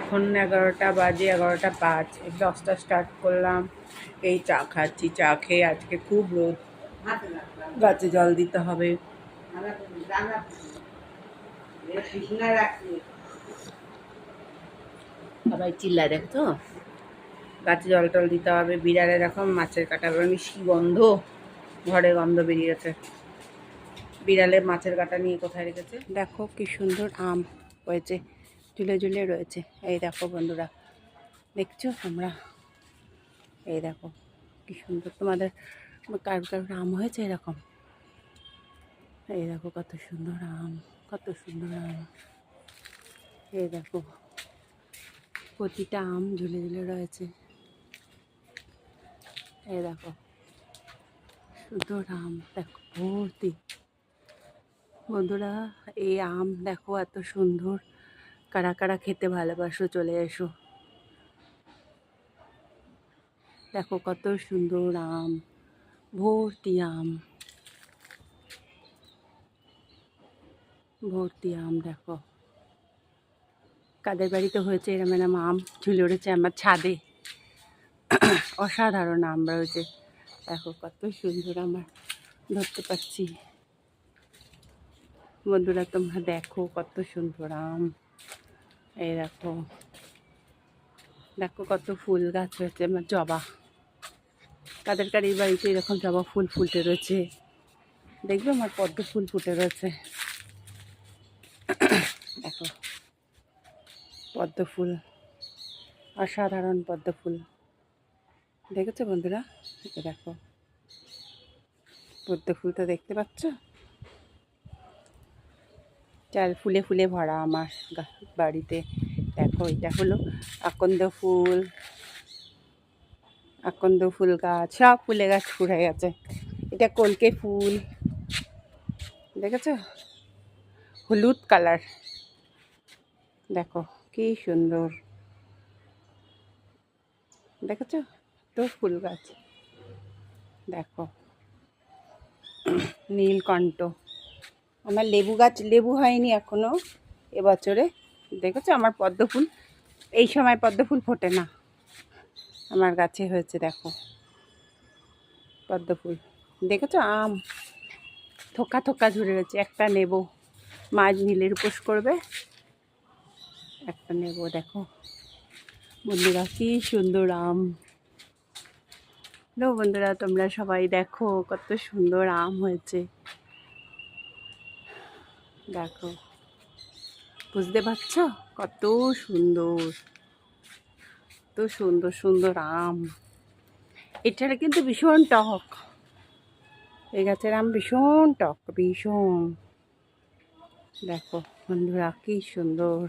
এখন এগারোটা বাজে, এগারোটা পাঁচ দশটা স্টার্ট করলাম। এই চা খাচ্ছি, চা খেয়ে আজকে খুব রোদ। গাছে জল দিতে হবে। সবাই চিল্লা দেখতো গাছে জল টল দিতে হবে, বিড়ালে এরকম মাছের কাটা মিষ্টি গন্ধ। ঘরে গন্ধ বেরিয়েছে বিড়ালে মাছের কাটা নিয়ে কোথায় রেখেছে? দেখো কি সুন্দর আম হয়েছে। ঝুলে ঝুলে রয়েছে। এই দেখো বন্ধুরা, দেখছ তোমরা? এই দেখো, কি সুন্দর তোমাদের কারোর কারোর আম হয়েছে এরকম? এই দেখো কত সুন্দর আম কত সুন্দর আম এই দেখো, প্রতিটা আম ঝুলে ঝুলে রয়েছে। এই দেখো, সুন্দর আম, দেখো ভর্তি। বন্ধুরা, এই আম দেখো এত সুন্দর। কারা কারা খেতে ভালোবাসো চলে এসো। দেখো কত সুন্দর আম, ভর্তি আম। ভর্তি আম, দেখো। কাদের বাড়িতে হয়েছে এরম এরম আম ঝুলে উঠেছে আমার ছাদে। অসাধারণ আম রয়েছে। দেখো কত সুন্দর আমার ধরতে পারছি। বন্ধুরা, তোমরা দেখো কত সুন্দর আম। এই দেখো। দেখো কত ফুল গাছ হয়েছে আমার জবা। কাদের কাদের বাড়িতে এরকম জবা ফুল ফুটে রয়েছে? দেখবে আমার পদ্ম ফুল ফুটে রয়েছে। দেখো, পদ্ম ফুল, অসাধারণ পদ্ম ফুল। দেখেছ বন্ধুরা? দেখো, পদ্ম ফুলটা দেখতে পাচ্ছ? চাল ফুলে ফুলে ভরা আমার বাড়িতে। দেখো, এটা হলো আকন্দ ফুল। আকন্দ ফুল গাছ, সব ফুলে গাছ ফুরে গেছে। এটা কলকে ফুল। দেখেছ? হলুদ কালার। দেখো, কি সুন্দর। দেখেছ? তো ফুল গাছ। দেখো। নীলকণ্ঠ। আমার লেবু গাছ, লেবু হয়নি এখনও এবছরে। দেখেছ আমার পদ্ম ফুল এই সময় পদ্ম ফুল ফোটে না। আমার গাছে হয়েছে, দেখো। পদ্ম ফুল দেখেছ? আম। থোকা থোকা ঝুড়ে রয়েছে। একটা নেব মাছ নীলের উপোস করবে। একটা নেব দেখো। বন্ধুরা, কি সুন্দর আম। বন্ধুরা, তোমরা সবাই দেখো, কত সুন্দর আম হয়েছে। দেখো। বুঝতে পারছ? কত সুন্দর। কত সুন্দর সুন্দর আম। এটার কিন্তু ভীষণ টক। এই গাছের আম ভীষণ টক, ভীষণ। দেখো বন্ধুরা, কি সুন্দর।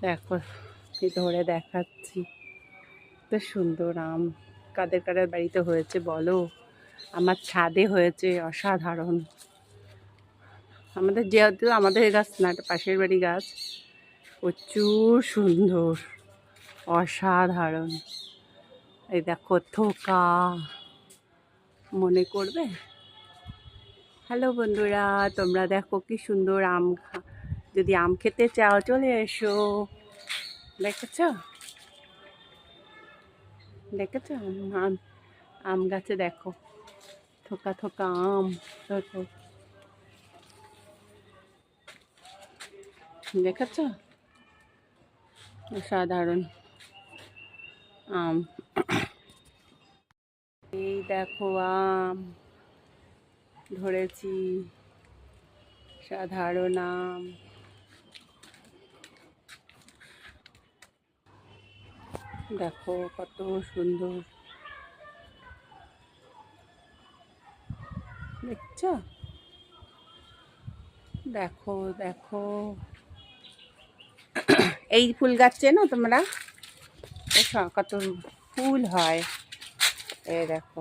দেখো ধরে দেখাচ্ছি। কত সুন্দর আম। কাদের কাদের বাড়িতে হয়েছে বলো? আমার ছাদে হয়েছে, অসাধারণ। আমাদের যেহেতু আমাদের গাছ না, এটা পাশের বাড়ি গাছ। প্রচুর সুন্দর, অসাধারণ। এই দেখো থোকা। মনে করবে? হ্যালো বন্ধুরা, তোমরা দেখো কি সুন্দর আম যদি আম খেতে চাও চলে এসো। দেখেছ? দেখেছ? আম- আম আম গাছে দেখো। থোকা থোকা আম, দেখো। দেখেছ সাধারণ আম। এই দেখো আম। ধরেছি। সাধারণ আম। দেখো কত সুন্দর। দেখছ? দেখো দেখো। এই ফুল গাছ চেনো তোমরা? কত ফুল হয়। এ দেখো,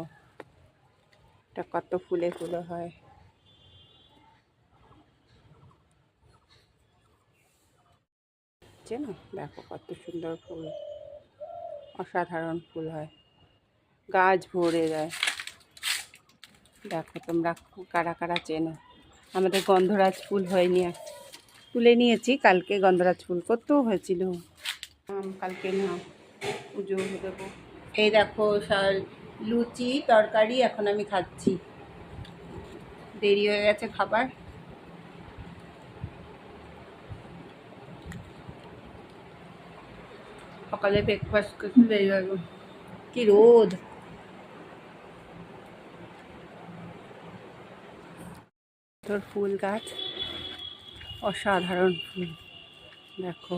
এটা কত ফুলে ফুলে হয়। চেনো? দেখো কত সুন্দর ফুল। অসাধারণ ফুল হয়। গাছ ভরে যায়। দেখো তোমরা কারা কারা চেনো? আমাদের গন্ধরাজ ফুল হয়নি তুলে নিয়েছি। কালকে গন্ধরাজ ফুল করতেও হয়েছিল কালকে না পুজো দেবো এই দেখো লুচি তরকারি এখন আমি খাচ্ছি। দেরি হয়ে গেছে খাবার। সকালে ব্রেকফাস্ট করতে দেরি হয়ে গেল কি রোদ। তোর ফুল গাছ। অসাধারণ ফুল। দেখো,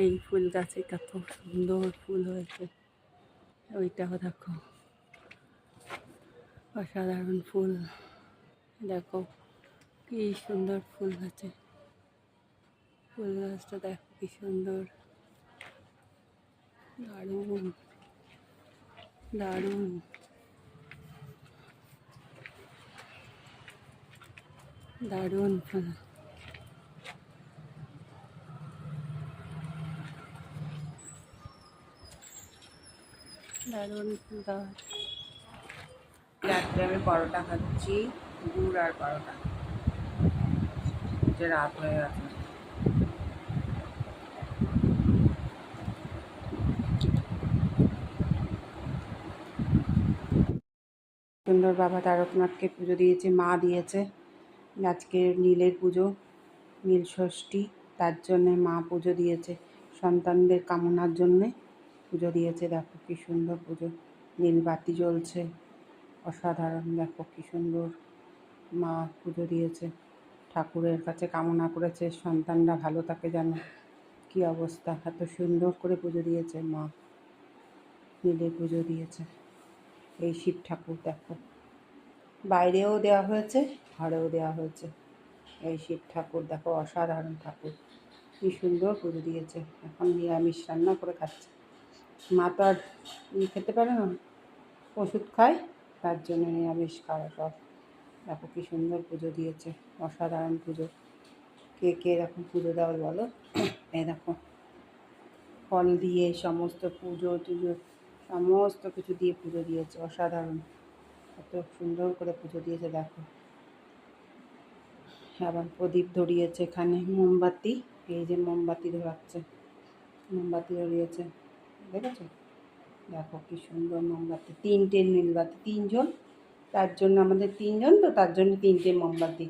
এই ফুল গাছে কত সুন্দর ফুল হয়েছে। ওইটাও দেখো, অসাধারণ ফুল। দেখো, কি সুন্দর ফুল আছে ফুল গাছটা দেখো, কি সুন্দর। দারুণ দারুণ। দারুণ ফুল। রাত্রে আমি পরোটা খাচ্ছি, গুড় আর পরোটা। যে রাত হয়ে গেছে। সুন্দর বাবা তারকনাথকে পুজো দিয়েছে, মা দিয়েছে। আজকে নীলের পুজো, নীল ষষ্ঠী, তার জন্যে মা পুজো দিয়েছে সন্তানদের কামনার জন্যে। পুজো দিয়েছে। দেখো কি সুন্দর পুজো। নীল বাতি জ্বলছে। অসাধারণ, দেখো কি সুন্দর মা পুজো দিয়েছে। ঠাকুরের কাছে কামনা করেছে, সন্তানরা ভালো থাকে যেন। কি অবস্থা, এত সুন্দর করে পুজো দিয়েছে মা। নীলের পুজো দিয়েছে। এই শিব ঠাকুর, দেখো। বাইরেও দেওয়া হয়েছে, ঘরেও দেওয়া হয়েছে। এই শিব ঠাকুর, দেখো, অসাধারণ ঠাকুর। কি সুন্দর পুজো দিয়েছে। এখন নিরামিষ রান্না করে খাচ্ছে। মা তো আর খেতে পারে না। ওষুধ খায়, তার জন্য নিরামিষ খাওয়া সব দেখো কি সুন্দর পুজো দিয়েছে, অসাধারণ পুজো। কে কে এরকম পুজো দেওয়ার বলো? এই দেখো, ফল দিয়ে সমস্ত পুজো টুজো, সমস্ত কিছু দিয়ে পুজো দিয়েছে, অসাধারণ। এত সুন্দর করে পুজো দিয়েছে, দেখো। আবার প্রদীপ ধরিয়েছে এখানে, মোমবাতি। এই যে মোমবাতি ধরাচ্ছে, মোমবাতি ধরিয়েছে। দেখেছ দেখো কি সুন্দর মোমবাতি। তিনটে নীলবাতি, তিনজন। তার জন্য আমাদের তিনজন, তো তার জন্য তিনটে মোমবাতি।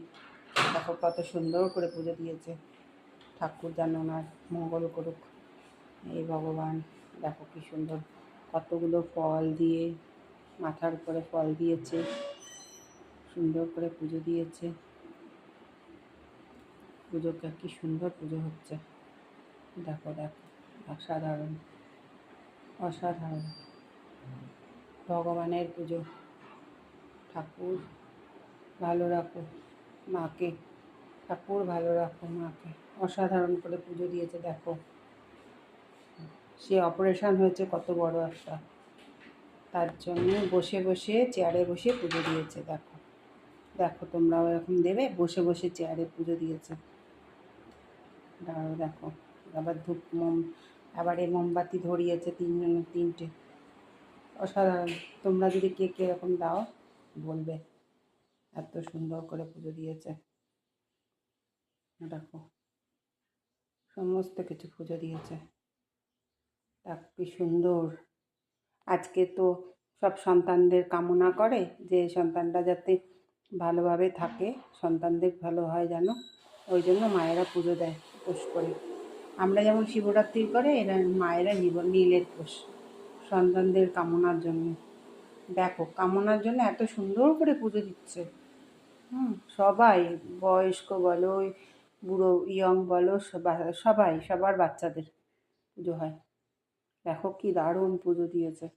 দেখো কত সুন্দর করে পুজো দিয়েছে। ঠাকুর যেন ওনার মঙ্গল করুক। এই ভগবান, দেখো কি সুন্দর। কতগুলো ফল দিয়ে, মাথার উপরে ফল দিয়েছে। সুন্দর করে পুজো দিয়েছে। পুজোটা কি সুন্দর পুজো হচ্ছে। দেখো দেখো। অসাধারণ। অসাধারণ। ভগবানের পুজো। ঠাকুর ভালো রাখো মাকে। ঠাকুর ভালো রাখো মাকে। অসাধারণ করে পুজো দিয়েছে, দেখো। সে অপারেশন হয়েছে কত বড় একটা। তার জন্য বসে বসে চেয়ারে বসে পুজো দিয়েছে, দেখো। দেখো, তোমরাও এরকম দেবে, বসে বসে চেয়ারে পুজো দিয়েছে। দাঁড়াও, দেখো। আবার ধূপ মোম আবার এই মোমবাতি ধরিয়েছে তিনজনে, তিনটে। অসাধারণ। তোমরা যদি কে কে এরকম দাও, বলবে। এত সুন্দর করে পুজো দিয়েছে। দেখো, সমস্ত কিছু পুজো দিয়েছে। তা কি সুন্দর। আজকে তো সব সন্তানদের কামনা করে যে সন্তানরা যাতে ভালোভাবে থাকে, সন্তানদের ভালো হয় যেন, ওই জন্য মায়েরা পুজো দেয়, উপোস করে। আমরা যেমন শিবরাত্রি করে এরা মায়েরা জীবন, নীলের পোষ সন্তানদের কামনার জন্য। দেখো, কামনার জন্য এত সুন্দর করে পুজো দিচ্ছে। হুম, সবাই, বয়স্ক বলো বুড়ো ইয়ং বলো সবাই, সবার বাচ্চাদের পুজো হয়। দেখো কি দারুণ পুজো দিয়েছে।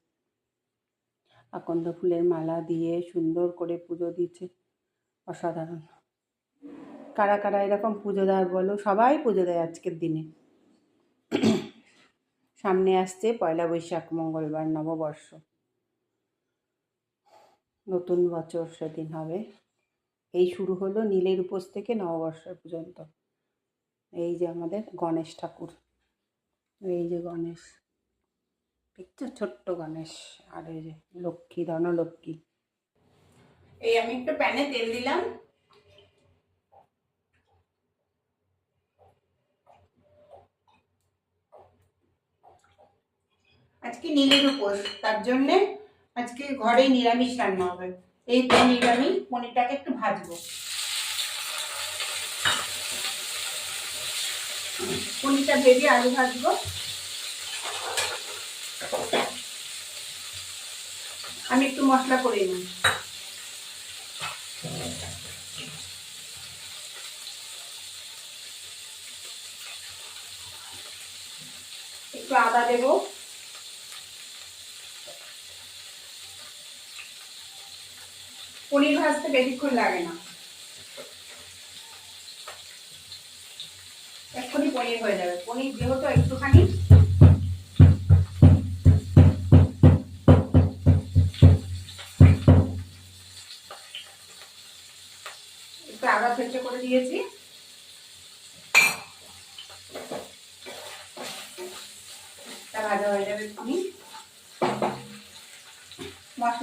আকন্দ ফুলের মালা দিয়ে সুন্দর করে পুজো দিচ্ছে। অসাধারণ। কারা কারা এরকম পুজো দেয় বলো, সবাই পুজো দেয় আজকের দিনে। সামনে আসছে পয়লা বৈশাখ, মঙ্গলবার, নববর্ষ। নতুন বছর সেদিন হবে। এই শুরু হলো নীলের উপোস থেকে নববর্ষ পর্যন্ত। এই যে আমাদের গণেশ ঠাকুর। এই যে গণেশ। দেখছ ছোট্ট গণেশ আর এই যে লক্ষ্মী, ধনলক্ষ্মী। এই আমি একটু প্যানে তেল দিলাম। আজকে নীলের উপোস তার জন্যে আজকে ঘরে নিরামিষ রান্না হবে। এই পনির আমি পনিরটাকে একটু ভাজবো। পনিরটা ভেজে আলু ভাজবো। আমি একটু মশলা করে নিই। একটু আদা দেবো পনির ভাজতে বেশিক্ষণ লাগে না। এক্ষুনি পনির হয়ে যাবে। পনির যেহেতু একটুখানি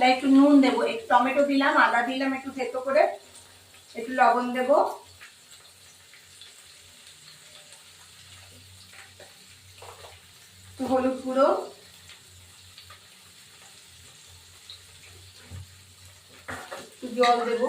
মশলা একটু নুন দেবো, একটু টমেটো দিলাম, আদা দিলাম, একটু থেতো করে, একটু লবণ দেব। হলুদ গুঁড়ো। একটু জল দেবো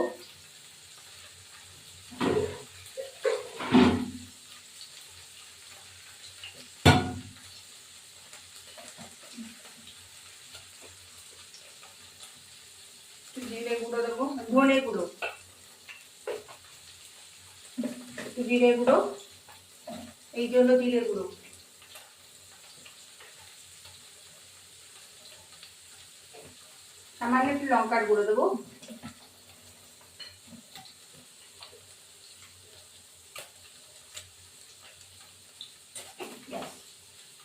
একটু জিরে গুঁড়ো দেবো ধনে গুঁড়ো একটু জিরে গুঁড়ো। এই যে হলো জিরে গুঁড়ো। সামান্য একটু লঙ্কার গুঁড়ো দেবো।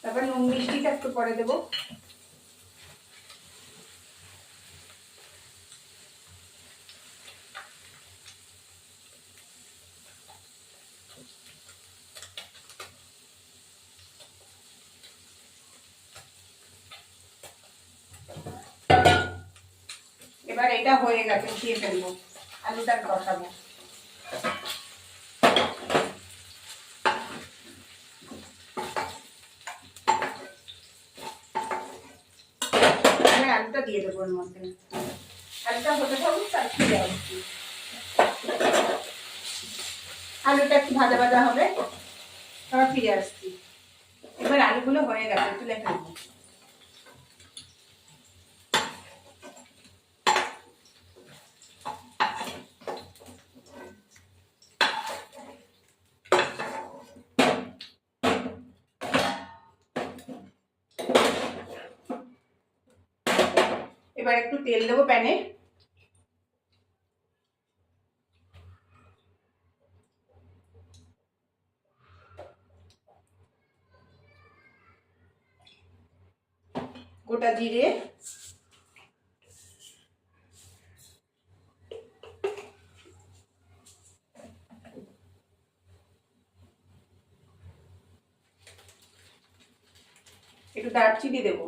তারপর নুন মিষ্টিটা একটু পরে দেবো এবার এটা হয়ে গেছে উঠিয়ে ফেলব। আলুটা এবার আলুটা দিয়ে দেবো ওর মধ্যে। আলুটা হতে থাকুক, তার ফিরে আসছি আলুটা একটু ভাজা ভাজা হবে। তারপর ফিরে আসছি। এবার আলুগুলো হয়ে গেছে, তুলে ফেলব। এবার একটু তেল দেবো প্যানে। গোটা জিরে। একটু দারচিনি দেবো।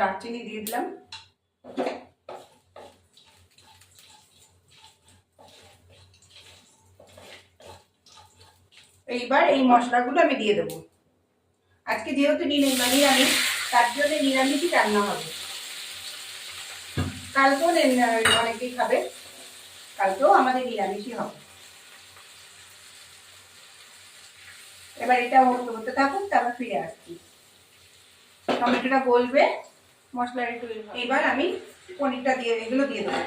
দারচিনি দিয়ে দিলাম। এইবার এই মশলাগুলো আমি দিয়ে দেবো। আজকে যেহেতু নিরামিষ তার জন্য নিরামিষই রান্না হবে। কালকেও অনেকেই খাবে, কালকেও আমাদের নিরামিষই হবে। এবার এটা হতে হতে থাকুক, তারপর ফিরে আসছি। টমেটোটা গলবে মশলা একটু এবার আমি পনিরটা দিয়ে এগুলো দিয়ে দেবো।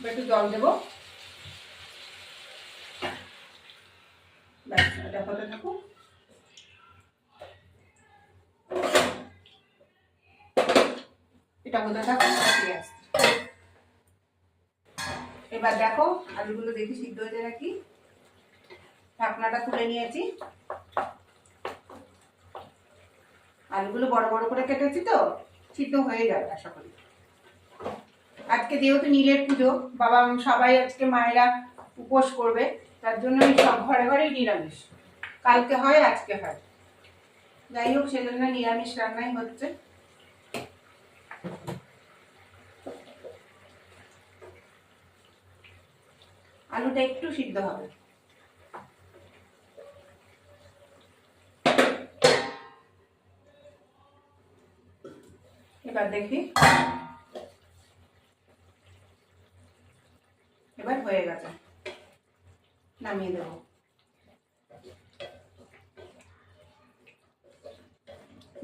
একটু জল দেবো ব্যাস এটা হতে থাকুক এটা হতে থাকুক ফিরে আসছি এবার দেখো, আলুগুলো দেখি সিদ্ধ হয়েছে নাকি? ঢাকনাটা তুলে নিয়েছি। আলুগুলো বড় বড় করে কেটেছি তো, সিদ্ধ হয়ে যাবে আশা করি। আজকে যেহেতু নীলের পুজো, বাবা সবাই আজকে মায়েরা উপোস করবে, তার জন্য সব ঘরে ঘরেই নিরামিষ। কালকে হয়, আজকে হয়। যাই হোক, সেজন্য নিরামিষ রান্নাই হচ্ছে। আলুটা একটু সিদ্ধ হবে। এবার দেখি। এবার হয়ে গেছে। নামিয়ে দেবো।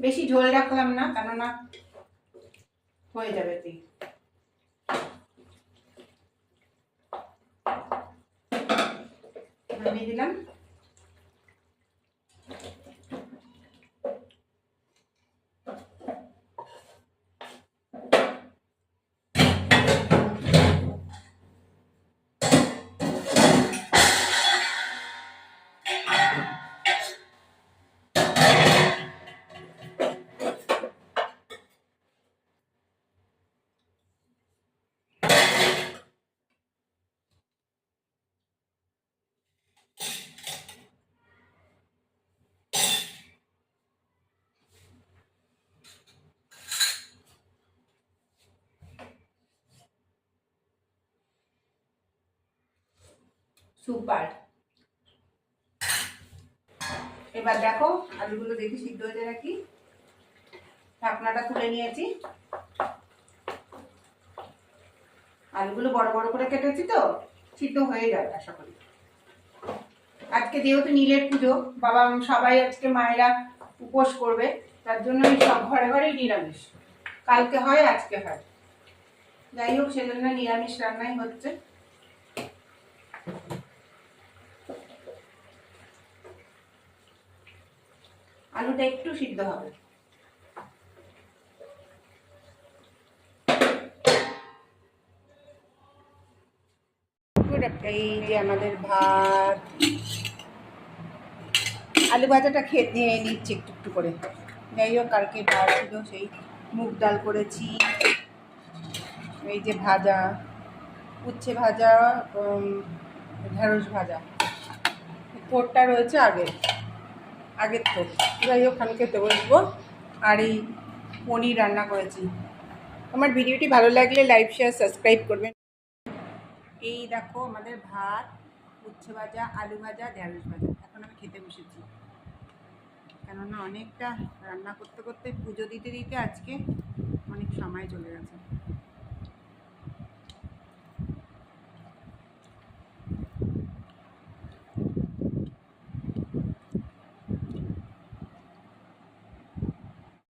বেশি ঝোল রাখলাম না, কেননা হয়ে যাবে তুই সুপার। এবার দেখো, আলুগুলো দেখি সিদ্ধ হয়েছে নাকি? ঢাকনাটা তুলে নিয়েছি। আলুগুলো বড় বড় করে কেটেছি তো, সিদ্ধ হয়ে যাবে আশা করি। আজকে যেহেতু নীলের পুজো, বাবা সবাই আজকে মায়েরা উপোস করবে, তার জন্য আমি সব ঘরে ঘরেই নিরামিষ। কালকে হয়, আজকে হয়। যাই হোক, সেজন্য নিরামিষ রান্নাই হচ্ছে। আলুটা একটু সিদ্ধ হবে। এই যে আমাদের ভাত। আলু ভাজাটা খেয়ে নিচ্ছি একটু একটু করে। যাই হোক, কালকে ভাত ছিল, সেই মুগ ডাল করেছি। এই যে ভাজা, উচ্ছে ভাজা ঢেঁড়স ভাজা। থোরটা রয়েছে আগে আগের তো। যাই হোক, আমি খেতে বসবো। আর এই পনির রান্না করেছি। আমার ভিডিওটি ভালো লাগলে লাইক শেয়ার সাবস্ক্রাইব করবেন। এই দেখো আমাদের ভাত, উচ্ছে ভাজা, আলু ভাজা ঢেঁড়স ভাজা। এখন আমি খেতে বসেছি। কেননা অনেকটা রান্না করতে করতে পুজো দিতে দিতে আজকে অনেক সময় চলে গেছে।